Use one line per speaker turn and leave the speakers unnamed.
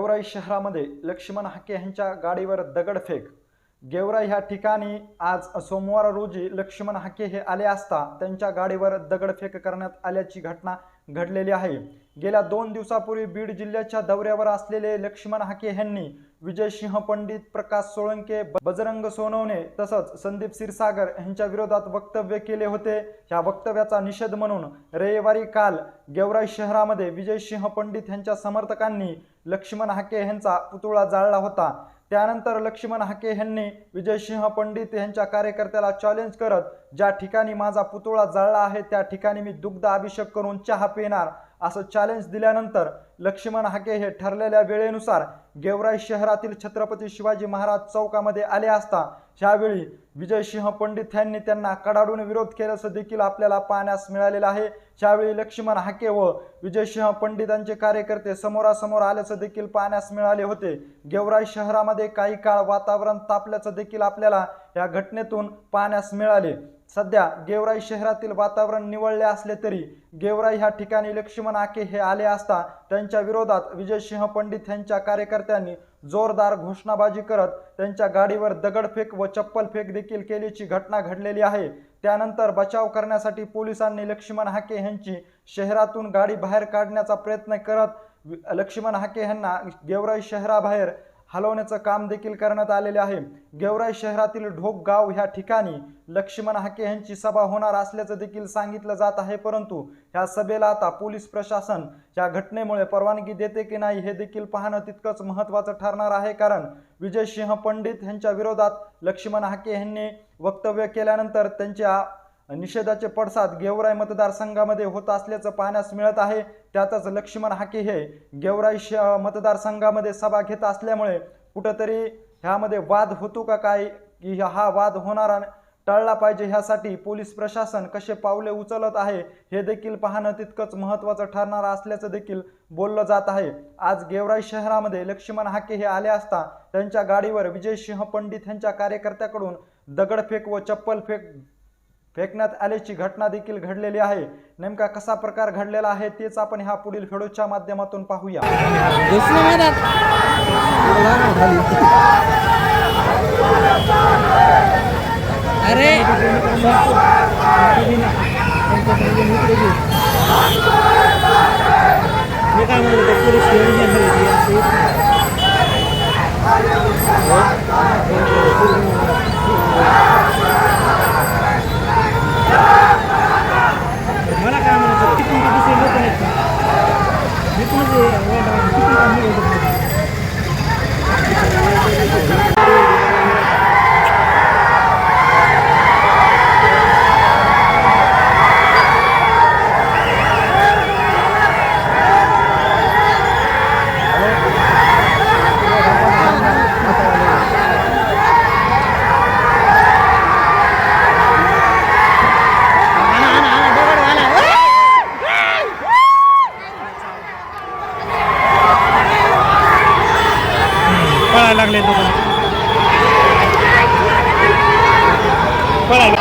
गेवराई शहरामध्ये लक्ष्मण हाके यांच्या गाडीवर दगडफेक गेवराई ह्या ठिकाणी आज सोमवार रोजी लक्ष्मण हाके हे आले असता त्यांच्या गाडीवर दगडफेक करण्यात आल्याची घटना घडलेली आहे. गेल्या दोन दिवसापूर्वी बीड जिल्ह्याच्या दौऱ्यावर असलेले लक्ष्मण हाके यांनी विजयसिंह पंडित प्रकाश सोळंके बजरंग सोनवणे तसंच संदीप क्षीरसागर यांच्या विरोधात वक्तव्य केले होते. ह्या वक्तव्याचा निषेध म्हणून रविवारी काल गेवराई शहरामध्ये विजयसिंह पंडित यांच्या समर्थकांनी लक्ष्मण हाके यांचा पुतळा जाळला होता. त्यानंतर लक्ष्मण हाके यांनी विजयसिंह पंडित यांच्या कार्यकर्त्याला चॅलेंज करत ज्या ठिकाणी माझा पुतळा जाळला आहे त्या ठिकाणी मी दुग्ध अभिषेक करून चहा पिणार असं चॅलेंज दिल्यानंतर लक्ष्मण हाके हे ठरलेल्या वेळेनुसार गेवराई शहरातील छत्रपती शिवाजी महाराज चौकामध्ये आले असता ह्यावेळी विजयसिंह पंडित यांनी त्यांना कडाडून विरोध केल्याचं देखील आपल्याला पाहण्यास मिळालेलं आहे. त्यावेळी लक्ष्मण हाके व विजयसिंह पंडितांचे कार्यकर्ते समोरासमोर आल्याचं देखील पाहण्यास मिळाले होते. गेवराई शहरामध्ये काही काळ वातावरण तापल्याचं देखील आपल्याला या घटनेतून पाहण्यास मिळाले. सध्या गेवराई शहरातील वातावरण निवळले असले तरी गेवराई ह्या ठिकाणी लक्ष्मण आके हे आले असता त्यांच्या विरोधात विजयसिंह पंडित यांच्या कार्यकर्त्यांनी जोरदार घोषणाबाजी करत त्यांच्या गाडीवर दगडफेक व चप्पल फेक देखील केल्याची घटना घडलेली आहे. त्यानंतर बचाव करण्यासाठी पोलिसांनी लक्ष्मण हाके यांची शहरातून गाडी बाहेर काढण्याचा प्रयत्न करत लक्ष्मण हाके यांना गेवराई शहराबाहेर हलवण्याचं काम देखील करण्यात आलेले आहे. गेवराई शहरातील ढोक गाव ह्या ठिकाणी लक्ष्मण हाके यांची सभा होणार असल्याचं देखील सांगितलं जात आहे. परंतु ह्या सभेला आता पोलीस प्रशासन या घटनेमुळे परवानगी देते की नाही हे देखील पाहणं तितकंच महत्त्वाचं ठरणार आहे. कारण विजयसिंह पंडित यांच्या विरोधात लक्ष्मण हाके यांनी वक्तव्य केल्यानंतर त्यांच्या निषेधाचे पडसाद गेवराई मतदारसंघामध्ये होत असल्याचं पाहण्यास मिळत आहे. त्यातच लक्ष्मण हाके हे गेवराई श मतदारसंघामध्ये सभा घेत असल्यामुळे कुठंतरी ह्यामध्ये वाद होतो का काय? की हा वाद होणारा टळला पाहिजे ह्यासाठी पोलीस प्रशासन कसे पावले उचलत आहे हे देखील पाहणं तितकंच महत्त्वाचं ठरणार असल्याचं देखील बोललं जात आहे. आज गेवराई शहरामध्ये लक्ष्मण हाके हे आले असता त्यांच्या गाडीवर विजयसिंह पंडित यांच्या कार्यकर्त्याकडून दगडफेक व चप्पल फेक फेकण्यात आल्याची घटना देखील घडलेली आहे. नेमका कसा प्रकार घडलेला आहे तेच आपण ह्या पुढील व्हिडिओच्या माध्यमातून पाहूया.
अरे! पळायला लागले तो पळायला.